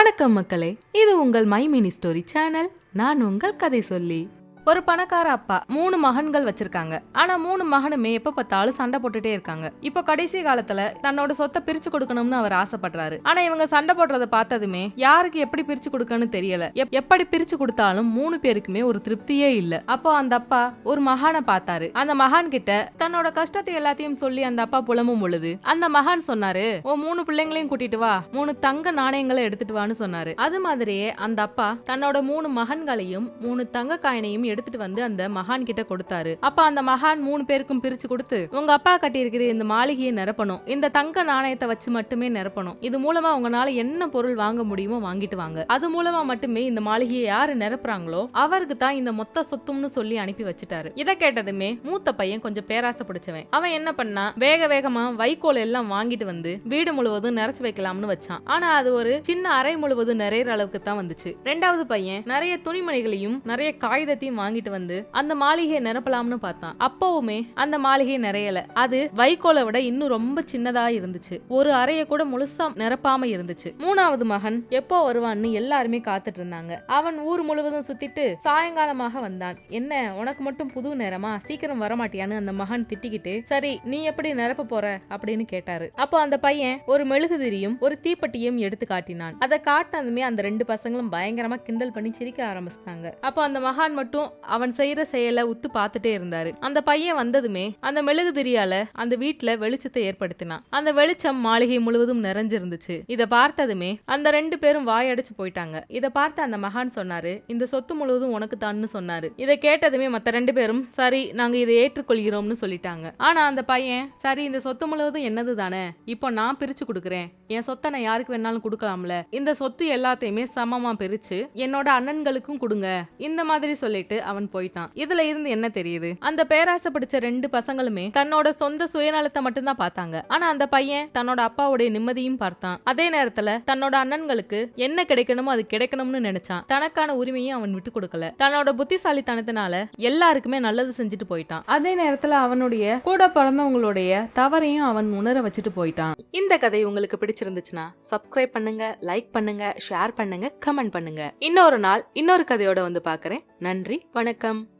வணக்கம் மக்களே இது உங்கள் மை மினி ஸ்டோரி சேனல். நான் உங்கள் கதை சொல்லி. ஒரு பணக்கார அப்பா மூணு மகன்கள் வச்சிருக்காங்க. ஆனா மூணு மகனுமே எப்ப பார்த்தாலும் சண்டை போட்டுட்டே இருக்காங்க. இப்போ கடைசி காலத்துல தன்னோட சொத்தை பிரிச்சு கொடுக்கணும்னு அவர் ஆசைப்படுறாரு. ஆனா இவங்க சண்டை போடுறத பார்த்ததுமே யாருக்கு எப்படி பிரிச்சு கொடுக்கணும்னு தெரியல. எப்- எப்படி பிரிச்சு கொடுத்தாலும் மூணு பேருக்குமே ஒரு திருப்தியே இல்ல. அப்போ அந்த அப்பா ஒரு மகானை பார்த்தாரு. அந்த மகான் கிட்ட தன்னோட கஷ்டத்தை எல்லாத்தையும் சொல்லி அந்த அப்பா புலம்பும் பொழுது அந்த மகான் சொன்னாரு ஓ மூணு பிள்ளைங்களையும் கூட்டிட்டு வா. மூணு தங்க நாணயங்களை எடுத்துட்டு வான்னு சொன்னாரு. அது மாதிரியே அந்த அப்பா தன்னோட மூணு மகன்களையும் மூணு தங்க காயினையும் எடுத்துட்டு வந்து அந்த மகான் கிட்ட கொடுத்தாரு. அப்ப அந்த மகான் மூணு பேருக்கும் பிரிச்சு கொடுத்து உங்க அப்பா கட்டியிருக்கிற இந்த மாளிகையை நிரப்பணும். இந்த தங்க நாணயத்தை வச்சு மட்டுமே நிரப்பணும். இது மூலமா உங்களால என்ன பொருள் வாங்க முடியுமோ வாங்கிட்டு வாங்க. அது மூலமா மட்டுமே இந்த மாளிகையை யாரு நிரப்புறாங்களோ அவருக்கு தான் இந்த மொத்த சொத்தும்னு சொல்லி அனுப்பி வச்சுட்டாரு. இதை கேட்டதுமே மூத்த பையன் கொஞ்சம் பேராசை பிடிச்சவன். அவன் என்ன பண்ணா வேக வேகமா வைக்கோல் எல்லாம் வாங்கிட்டு வந்து வீடு முழுவதும் நிறைச்சு வைக்கலாம்னு வச்சான். ஆனா அது ஒரு சின்ன அறை முழுவதும் நிறையிற அளவுக்கு தான் வந்துச்சு. ரெண்டாவது பையன் நிறைய துணிமணிகளையும் நிறைய காகிதத்தையும் வாங்கிட்டு வந்து அந்த மாளிகையை நிரப்பலாம்னு பார்த்தான். அப்பவுமே அந்த மாளிகை நிறையல. அது வைக்கோலை விட இன்னும் ரொம்ப சின்னதா இருந்துச்சு. ஒரு அறைய கூட முழுசா நிரப்பாம இருந்துச்சு. மூணாவது மகன் எப்போ வருவான்னு எல்லாருமே காத்துட்டு இருந்தாங்க. அவன் ஊர் முழுவதும் சுத்திட்டு சாயங்காலமாக வந்தான். என்ன உனக்கு மட்டும் புது நேரமா? சீக்கிரம் வரமாட்டியான்னு அந்த மகன் திட்டிக்கிட்டு சரி நீ எப்படி நிரப்ப போற? அப்படின்னு கேட்டாரு. அப்போ அந்த பையன் ஒரு மெழுகுதிரியும் ஒரு தீப்பெட்டியும் எடுத்து காட்டினான். அதை காட்டினதுமே அந்த ரெண்டு பசங்களும் பயங்கரமா கிண்டல் பண்ணி சிரிக்க ஆரம்பிச்சிட்டாங்க. அப்போ அந்த மகான் மட்டும் அவன் செய்யற செயலை உத்து பார்த்துட்டே இருந்தாரு. அந்த பையன் வந்ததுமே அந்த மெழுகுதிரியால அந்த வீட்டுல வெளிச்சத்தை ஏற்படுத்தினான். அந்த வெளிச்சம் மாளிகை முழுவதும் நிறைஞ்சிருந்துச்சு. இத பார்த்ததுமே அந்த ரெண்டு பேரும் வாயடைச்சு போயிட்டாங்க. இத பார்த்து அந்த மகான் சொன்னாரு இந்த சொத்து முழுவதும் உனக்கு தான்னு சொன்னாரு. இதை கேட்டதுமே மத்த ரெண்டு பேரும் சரி நாங்க இதை ஏற்றுக்கொள்கிறோம்னு சொல்லிட்டாங்க. ஆனா அந்த பையன் சரி இந்த சொத்து முழுவதும் என்னது தானே? இப்போ நான் பிரிச்சு கொடுக்குறேன். என் சொத்தை நான் யாருக்கு வேணாலும் கொடுக்கலாம்ல. இந்த சொத்து எல்லாத்தையுமே சமமா பிரிச்சு என்னோட அண்ணன்களுக்கும் கொடுங்க. இந்த மாதிரி சொல்லிட்டு அவன் போயிட்டான். இதுல இருந்து என்ன தெரியுது? அந்த பேராசை பிடிச்ச ரெண்டு பசங்களுமே தன்னோட சொந்த சுயநலத்தை மட்டும்தான் பார்த்தாங்க. ஆனா அந்த பையன் தன்னோட அப்பாவுடைய நிம்மதியும் பார்த்தான். அதே நேரத்துல தன்னோட அண்ணன்களுக்கு என்ன கிடைக்கணுமோ அது கிடைக்கணும்னு நினைச்சான். தனக்கான உரிமையும் அவன் விட்டு கொடுக்கல. தன்னோட புத்திசாலித்தனத்தினால எல்லாருக்குமே நல்லது செஞ்சுட்டு போயிட்டான். அதே நேரத்துல அவனுடைய கூட பிறந்தவங்களுடைய தவறையும் அவன் உணர வச்சுட்டு போயிட்டான். இந்த கதை உங்களுக்கு பிடிச்சிருந்துச்சுன்னா சப்ஸ்கிரைப் பண்ணுங்க லைக் பண்ணுங்க ஷேர் பண்ணுங்க கமெண்ட் பண்ணுங்க. இன்னொரு நாள் இன்னொரு கதையோட வந்து பார்க்கறேன். நன்றி. வணக்கம்.